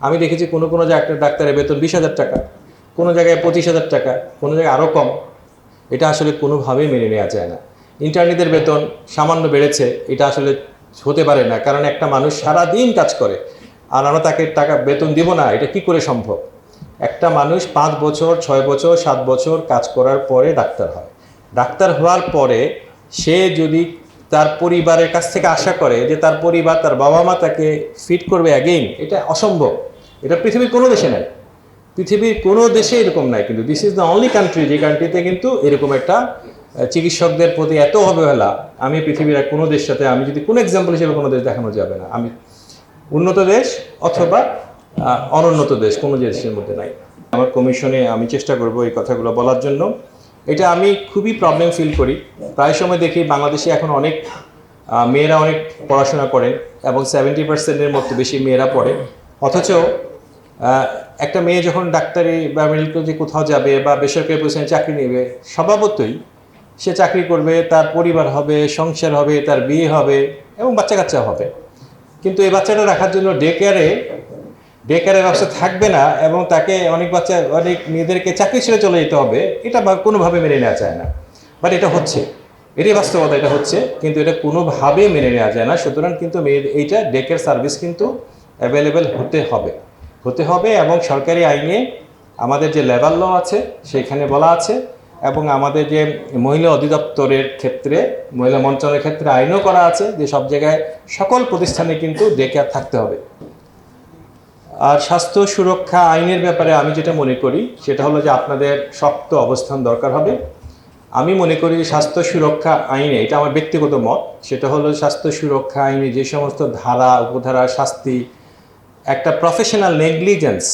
আমি দেখেছি কোনো কোনো জায়গায় ডাক্তারের বেতন বিশ হাজার টাকা, কোনো জায়গায় পঁচিশ হাজার টাকা, কোনো জায়গায় আরও কম। এটা আসলে কোনোভাবেই মেনে নেওয়া যায় না। ইন্টার্নিদের বেতন সামান্য বেড়েছে, এটা আসলে হতে পারে না, কারণ একটা মানুষ সারা দিন কাজ করে, আর আমরা তাকে টাকা বেতন দিব না, এটা কি করে সম্ভব? একটা মানুষ পাঁচ বছর, ছয় বছর, সাত বছর কাজ করার পরে ডাক্তার হয়। ডাক্তার হওয়ার পরে সে যদি তার পরিবারের কাছ থেকে আশা করে যে তার পরিবার, তার বাবা মা তাকে ফিট করবে অ্যাগেইন এটা অসম্ভব। এটা পৃথিবীর কোনো দেশে নাই। পৃথিবীর কোনো দেশে এরকম নাই, কিন্তু this is the only country যে কান্ট্রিতে কিন্তু এরকম একটা চিকিৎসকদের প্রতি এত অবহেলা, আমি পৃথিবীর কোনো দেশ সাথে, আমি যদি কোনো এক্সাম্পল হিসেবে কোনো দেশ দেখানো যাবে না, আমি উন্নত দেশ অথবা অনুন্নত দেশ কোনো দেশের মধ্যে নাই। আমার কমিশনে আমি চেষ্টা করব এই কথাগুলো বলার জন্য। এটা আমি খুবই প্রবলেম ফিল করি। প্রায় সময় দেখি বাংলাদেশে এখন অনেক মেয়েরা অনেক পড়াশোনা করেন এবং সেভেন্টি পার্সেন্টের মতো বেশি মেয়েরা পড়ে। অথচ একটা মেয়ে যখন ডাক্তারি বা মেডিকেল যে কোথাও যাবে বা বেসরকারি প্রতিষ্ঠানে চাকরি নেবে, স্বভাবতই সে চাকরি করবে, তার পরিবার হবে, সংসার হবে, তার বিয়ে হবে এবং বাচ্চা কাচ্চা হবে। কিন্তু এই বাচ্চাটা রাখার জন্য ডে কেয়ারে ডে কেয়ারের ব্যবস্থা থাকবে না এবং তাকে অনেক বাচ্চা, অনেক মেয়েদেরকে চাকরি ছেড়ে চলে যেতে হবে, এটা কোনোভাবে মেনে নেওয়া যায় না। বাট এটা হচ্ছে, এটাই বাস্তবতা, এটা হচ্ছে, কিন্তু এটা কোনোভাবে মেনে নেওয়া যায় না। সুতরাং কিন্তু মেয়ে এইটা ডে কেয়ার সার্ভিস কিন্তু অ্যাভেলেবেল হতে হবে। হতে হবে এবং সরকারি আইনে আমাদের যে লেবার ল আছে, সেখানে বলা আছে এবং আমাদের যে মহিলা অধিদপ্তরের ক্ষেত্রে, মহিলা মন্ত্রণালয়ের ক্ষেত্রে আইনও করা আছে যে সব জায়গায় সকল প্রতিষ্ঠানে কিন্তু ডে কেয়ার থাকতে হবে। আর স্বাস্থ্য সুরক্ষা আইনের ব্যাপারে আমি যেটা মনে করি, সেটা হলো যে আপনাদের শক্ত অবস্থান দরকার হবে। আমি মনে করি যে স্বাস্থ্য সুরক্ষা আইনে, এটা আমার ব্যক্তিগত মত, সেটা হলো স্বাস্থ্য সুরক্ষা আইনে যে সমস্ত ধারা, উপধারা, শাস্তি একটা প্রফেশনাল নেগলিজেন্স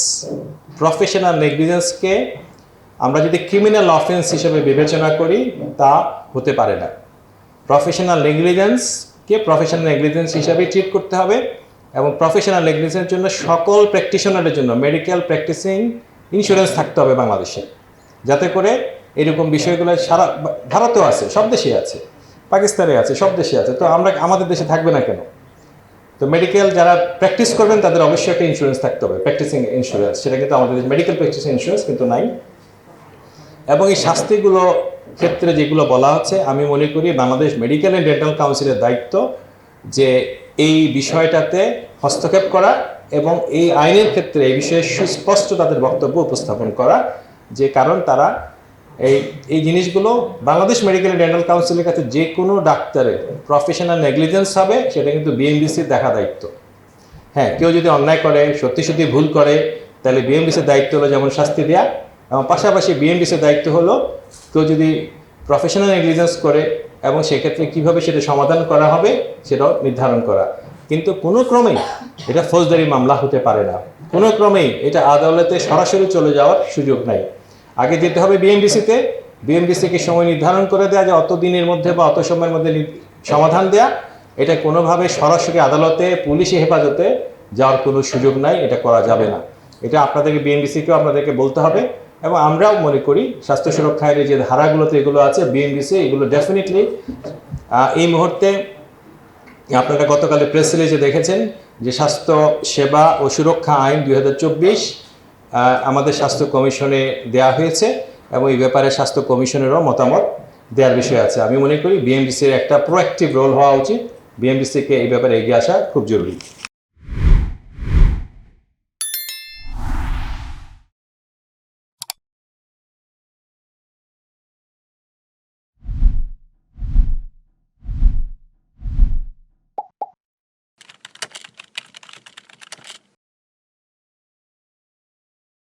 প্রফেশনাল নেগলিজেন্সকে আমরা যদি ক্রিমিনাল অফেন্স হিসেবে বিবেচনা করি, তা হতে পারে না। প্রফেশনাল নেগলিজেন্সকে প্রফেশনাল নেগলিজেন্স হিসাবে ট্রিট করতে হবে এবং প্রফেশনাল নেগলিজেন্সের জন্য সকল প্র্যাকটিশনারের জন্য মেডিকেল প্র্যাকটিসিং ইন্স্যুরেন্স থাকতে হবে বাংলাদেশে। যাতে করে এরকম বিষয়গুলো সারা ভারতেও আছে, সব দেশেই আছে, পাকিস্তানে আছে, সব দেশে আছে। তো আমরা, আমাদের দেশে থাকবে না কেন? তো মেডিকেল যারা প্র্যাকটিস করবেন, তাদের অবশ্যই একটা ইন্স্যুরেন্স থাকতে হবে প্র্যাকটিসিং ইন্স্যুরেন্স সেটা কিন্তু আমাদের মেডিকেল প্র্যাকটিসিং ইন্স্যুরেন্স কিন্তু নাই। এবং এই শাস্তিগুলো ক্ষেত্রে যেগুলো বলা হচ্ছে, আমি মনে করি বাংলাদেশ মেডিকেল অ্যান্ড ডেন্টাল কাউন্সিলের দায়িত্ব যে এই বিষয়টাতে হস্তক্ষেপ করা এবং এই আইনের ক্ষেত্রে এই বিষয়ে সুস্পষ্ট তাদের বক্তব্য উপস্থাপন করা, যে কারণ তারা এই এই জিনিসগুলো বাংলাদেশ মেডিকেল ডেন্টাল কাউন্সিলের কাছে যে কোনো ডাক্তারের প্রফেশনাল নেগলিজেন্স হবে, সেটা কিন্তু বিএমবিসির দেখা দায়িত্ব। হ্যাঁ কেউ যদি অন্যায় করে, সত্যি সত্যি ভুল করে, তাহলে বিএমডিসির দায়িত্ব হলো যেমন শাস্তি দেওয়া এবং পাশাপাশি বিএমডিসির দায়িত্ব হলো কেউ যদি প্রফেশনাল নেগলিজেন্স করে, এবং সেক্ষেত্রে কীভাবে সেটা সমাধান করা হবে, সেটাও নির্ধারণ করা। কিন্তু কোনো ক্রমেই এটা ফৌজদারি মামলা হতে পারে না। কোনো ক্রমেই এটা আদালতে সরাসরি চলে যাওয়ার সুযোগ নাই। আগে যেতে হবে বিএমডিসিতে বিএমডিসিকে সময় নির্ধারণ করে দেওয়া যে অত দিনের মধ্যে বা অত সময়ের মধ্যে সমাধান দেয়া, এটা কোনোভাবে সরাসরি আদালতে, পুলিশি হেফাজতে যাওয়ার কোনো সুযোগ নাই, এটা করা যাবে না। এটা আপনাদেরকে বিএমডিসিকেও আপনাদেরকে বলতে হবে এবং আমরাও মনে করি স্বাস্থ্য সুরক্ষা আইনের যে ধারাগুলোতে এগুলো আছে বিএমডিসি এগুলো ডেফিনেটলি এই মুহূর্তে আপনারা গতকালে প্রেস রিলিজে দেখেছেন যে স্বাস্থ্য, সেবা ও সুরক্ষা আইন দু হাজার চব্বিশ আমাদের স্বাস্থ্য কমিশনে দেয়া হয়েছে এবং এই ব্যাপারে স্বাস্থ্য কমিশনেরও মতামত দেওয়ার বিষয় আছে। আমি মনে করি বিএমডিসির একটা প্রোয়াক্টিভ রোল হওয়া উচিত। বিএমডিসিকে এই ব্যাপারে এগিয়ে আসা খুব জরুরি।